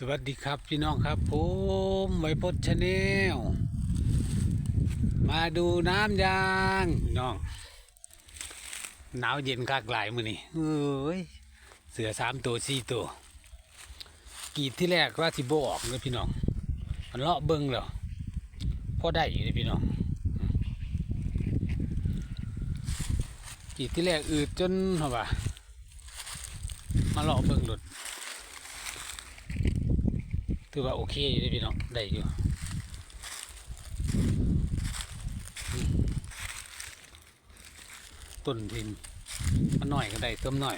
สวัสดีครับพี่น้องครับผมไวพจน์ชาแนลมาดูน้ำยางพี่น้อง หนาวเย็นคักหลายมือนี่เอ้ยเสือสามตัวสี่ตัวกีดที่แรกว่าสิโบออกเลยพี่น้องมันเลาะเบิ้งแล้วพอได้อยู่เลยพี่น้องกีดที่แรกอืดจนเหรอวะมาเลาะเบิ้งหลุด ถือว่าโอเคอยู่เลยพี่น้องได้อยู่ต้นพิมมันหน่อยก็ได้เต้มหน่อย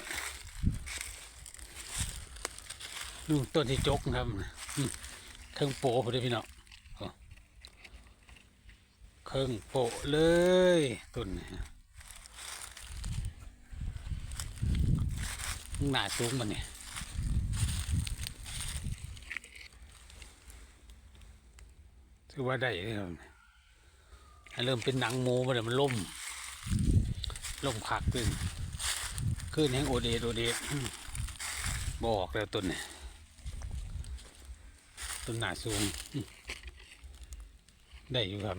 ดูต้นที่จกครับเครื่องโปะพอดีพี่น้องเอาเครื่องโปะเลยต้นนี้หนาสูงมันเนี่ย ถือว่าได้เลยครับให้เริ่มเป็นหนังหมูมาเดี๋ยวมันล่มล่มคักขึ้นขึ้นแห้งโอเดโอเดดอื้อบอกแล้วต้นเนี่ยต้นหนาสูง ได้อยู่ครับ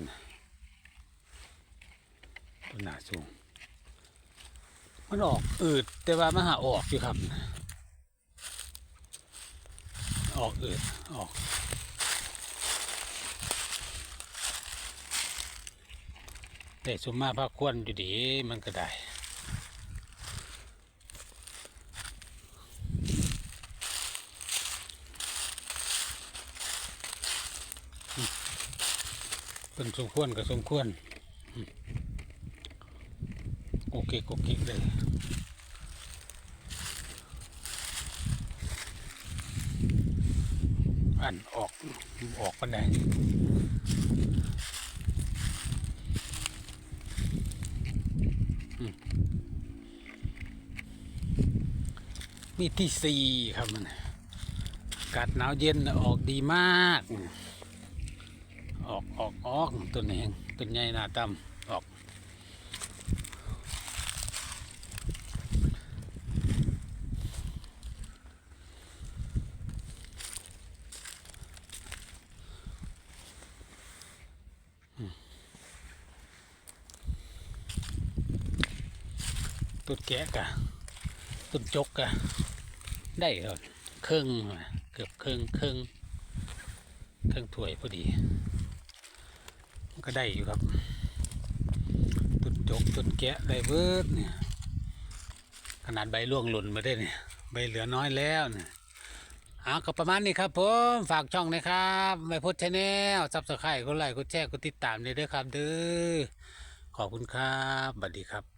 ต้นหนาสูง มันออกอืดแต่ว่ามันหาออกอยู่ครับ ออกอืดออก ได้สมมาพระควรอยู่ดีมันก็ได้เป็นสมควรกับสมควรโอเคโอเคเลยอันออกออกปันได มีที่สี่ครับมันอากาศหนาวเย็นออกดีมาก ออกออกออกต้นแหงต้นใหญ่หนาต่ำออกต้นแกะกะต้นจกกะ ได้ครับครึ่งเกือบครึ่งครึ่งครึ่งถ้วยพอดีมันก็ได้อยู่ครับต้นจกต้นแกะได้เบิร์ดเนี่ยขนาดใบร่วงหล่นมาได้เนี่ยใบเหลือน้อยแล้วเนี่ยเอาก็ประมาณนี้ครับผมฝากช่องนะครับไว้พดชแนลซับสไครต์กดไลค์กดแชร์กดติดตามเลยด้อครับเด้อขอบคุณครับสวัสดีครับ